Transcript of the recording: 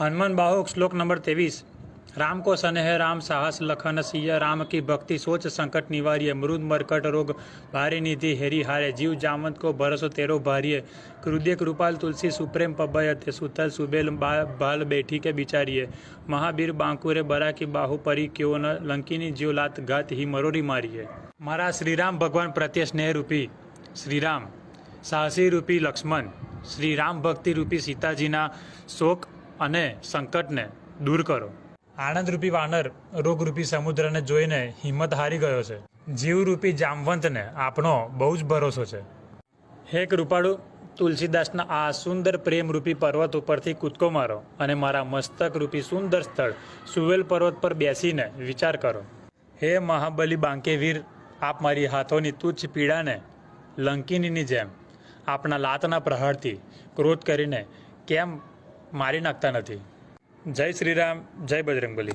હનુમાન બાહુક શ્લોક નંબર ત્રેવીસ રામ કો સનેહ રામ સાહસ લખન સિય રામ કી ભક્તિ સોચ સંકટ નિવાર્ય મૃદ મરકટ રોગ ભારે નિધિ હેરી હારે જીવ જામંત કો ભરોસો તેરો ભાર્ય કૃદય કૃપાલ તુલસી સુપ્રેમ પબયત સુતલ સુબેલ બા- ભાલ બેઠી કે બિચારીએ મહાબીર બાંકુરે બરા કી બાહુ પરી ક્યો ન લંકીની જીવ લાત ઘાત હી મરોરી મારીએ મારા શ્રીરામ ભગવાન પ્રત્યે સ્નેહ રૂપી શ્રીરામ સાહસી રૂપી લક્ષ્મણ શ્રી રામ ભક્તિ રૂપી સીતાજીના શોક અને સંકટને દૂર કરો. આનંદરૂપી વાનર રોગરૂપી સમુદ્રને જોઈને હિંમત હારી ગયો છે. જીવરૂપી જામવંતને આપણો બહુ જ ભરોસો છે. હે કૃપાળુ તુલસીદાસના આ સુંદર પ્રેમરૂપી પર્વત ઉપરથી કૂદકો મારો અને મારા મસ્તક રૂપી સુંદર સ્થળ સુવેલ પર્વત પર બેસીને વિચાર કરો. હે મહાબલી બાંકેવીર આપ મારી હાથોની તુચ્છ પીડાને લંકિનીની જેમ આપણા લાતના પ્રહારથી ક્રોધ કરીને કેમ મારી નાખતા નથી. જય શ્રીરામ જય બજરંગબલી.